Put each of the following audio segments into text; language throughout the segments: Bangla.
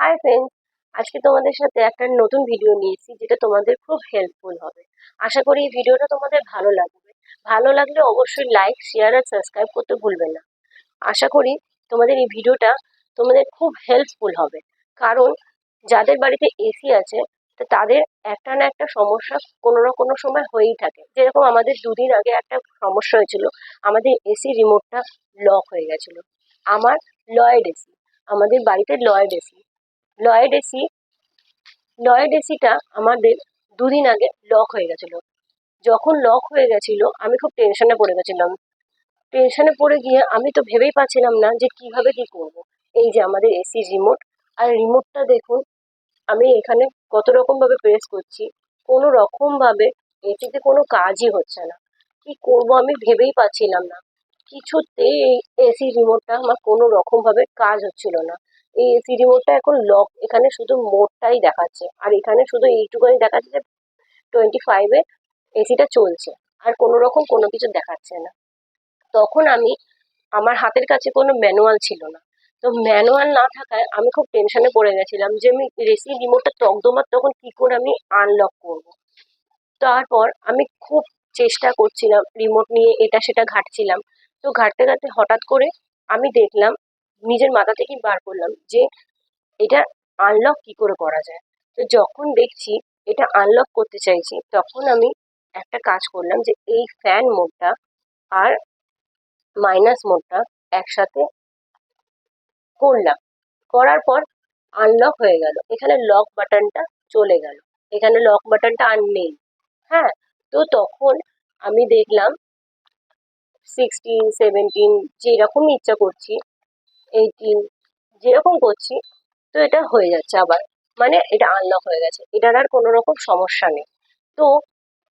হাই ফ্রেন্ডস আজকে তোমাদের সাথে একটা নতুন ভিডিও নিয়েছি, যেটা তোমাদের খুব হেল্পফুল হবে। আশা করি এই ভিডিওটা তোমাদের ভালো লাগবে। ভালো লাগলে অবশ্যই লাইক শেয়ার আর সাবস্ক্রাইব করতে ভুলবে না। আশা করি তোমাদের এই ভিডিওটা তোমাদের খুব হেল্পফুল হবে। কারণ যাদের বাড়িতে এসি আছে, তো তাদের একটা না একটা সমস্যা কোনো না কোনো সময় হয়েই থাকে। যেরকম আমাদের দুদিন আগে একটা সমস্যা হয়েছিল, আমাদের এসি রিমোটটা লক হয়ে গেছিল। আমার লয়েড এসি আমাদের বাড়িতে Lloyd AC Lloyd AC Lloyd এসিটা আমাদের দুদিন আগে লক হয়ে গেছিল। যখন লক হয়ে গেছিল, আমি খুব টেনশনে পড়ে গেছিলাম। টেনশনে পড়ে গিয়ে আমি তো ভেবেই পাচ্ছিলাম না যে কীভাবে কি করব। এই যে আমাদের এসি রিমোট আর রিমোটটা দেখুন, আমি এখানে কত রকম ভাবে প্রেস করছি, কোনো রকম ভাবে এসিতে কোনো কাজই হচ্ছে না। কি করব আমি ভেবেই পাচ্ছিলাম না। কিছুতেই এই এসি রিমোটটা আমার কোনো রকম ভাবে কাজ হচ্ছিল না। এই এসি রিমোটটা এখন লক এখানে শুধু মোডটাই দেখাচ্ছে। আর এখানে শুধু এইটুকুনি দেখাচ্ছে যে টোয়েন্টি ফাইভে এসিটা চলছে। আর কোনো রকম কোনো কিছু দেখাচ্ছে না। তখন আমি, আমার হাতের কাছে কোনো ম্যানুয়াল ছিল না। তো ম্যানুয়াল না থাকায় আমি খুব টেনশনে পড়ে গেছিলাম যে আমি এসি রিমোটটা তকদমার তখন কি করে আমি আনলক করব। তারপর আমি খুব চেষ্টা করছিলাম রিমোট নিয়ে এটা সেটা ঘাঁটছিলাম। তো ঘাঁটতে ঘাঁটতে হঠাৎ করে আমি দেখলাম নিজের মাথা থেকেই বার করলাম যে এটা আনলক কি করে করা যায়। তো যখন দেখছি এটা আনলক করতে চাইছি, তখন আমি একটা কাজ করলাম যে এই ফ্যান মোডটা আর মাইনাস মোডটা একসাথে করলাম। করার পর আনলক হয়ে গেল। এখানে লক বাটনটা চলে গেল। এখানে লক বাটনটা আর নেই। হ্যাঁ? তো তখন আমি দেখলাম সিক্সটিন সেভেন্টিন যেরকম ইচ্ছা করছি এইটিন যেরকম করছি, তো এটা হয়ে যাচ্ছে আবার। মানে এটা আনলক হয়ে গেছে। এটার আর কোনো রকম সমস্যা নেই। তো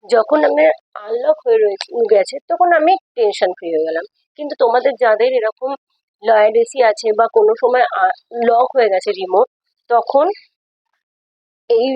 যখন আমি আনলক হয়ে রয়েছে, গেছে, তখন আমি টেনশন ফ্রি হয়ে গেলাম। কিন্তু তোমাদের যাদের এরকম লয়েড এসি আছে বা কোনো সময় লক হয়ে গেছে রিমোট তখন এই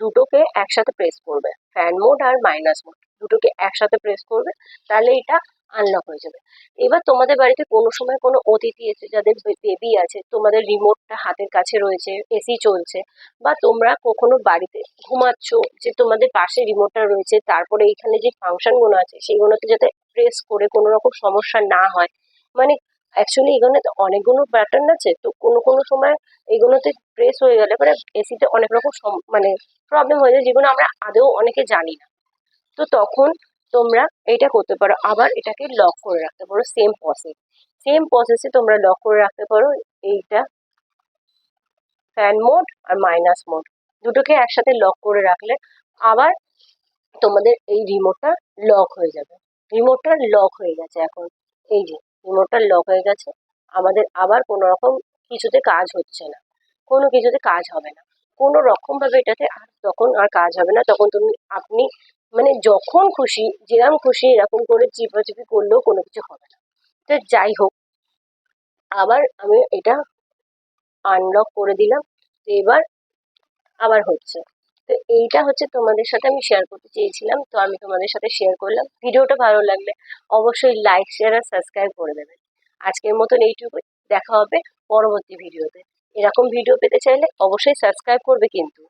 দুটোকে একসাথে প্রেস করবে। ফ্যান মোড আর মাইনাস মোড দুটোকে একসাথে প্রেস করবে। তাহলে এটা আনলক হয়ে যাবে। এবার তোমাদের বাড়িতে কোনো সময় কোনো অতিথি এসে যাদের বেবি আছে, তোমাদের রিমোটটা হাতের কাছে রয়েছে এসি চলছে, বা তোমরা কখনো বাড়িতে ঘুমাচ্ছ যে তোমাদের পাশে রিমোটটা রয়েছে, তারপরে এইখানে যে ফাংশনগুলো আছে সেইগুলোতে যাতে প্রেস করে কোনো রকম সমস্যা না হয়। মানে অ্যাকচুয়ালি এগুলো অনেকগুলো প্যাটার্ন আছে, তো কোনো কোনো সময় এগুলোতে প্রেস হয়ে গেলে পরে এসিতে অনেক রকম মানে প্রবলেম হয়ে যায়, যেগুলো আমরা আদৌ অনেকে জানি না। তো তখন তোমরা এটা করতে পারো। আবার এটাকে লক করে রাখতে পারো সেম প্রসেস সেম প্রসেসে তোমরা লক করে রাখতে পারো এইটা ফ্যান মোড আর মাইনাস মোড দুটোকে একসাথে লক করে রাখলে আবার তোমাদের এই রিমোটটা লক হয়ে যাবে। রিমোটটা লক হয়ে গেছে এখন। এই যে রিমোটটা লক হয়ে গেছে। আমাদের আবার কোনো রকম কিছুতে কাজ হচ্ছে না। কোনো কিছুতে কাজ হবে না। কোনো রকম ভাবে এটাতে আর তখন আর কাজ হবে না। তখন তুমি, আপনি মানে যখন খুশি যেরকম খুশি, এরকম করে চিপাচিপি করলেও কোনো কিছু হবে না। তো যাই হোক, আবার আমি এটা আনলক করে দিলাম। তো এবার আবার হচ্ছে। তো এইটা হচ্ছে তোমাদের সাথে আমি শেয়ার করতে চেয়েছিলাম। তো আমি তোমাদের সাথে শেয়ার করলাম। ভিডিওটা ভালো লাগলে অবশ্যই লাইক শেয়ার আর সাবস্ক্রাইব করে দেবেন। আজকের মতন এইটুকুই। দেখা হবে পরবর্তী ভিডিওতে। এরকম ভিডিও পেতে চাইলে অবশ্যই সাবস্ক্রাইব করবে কিন্তু।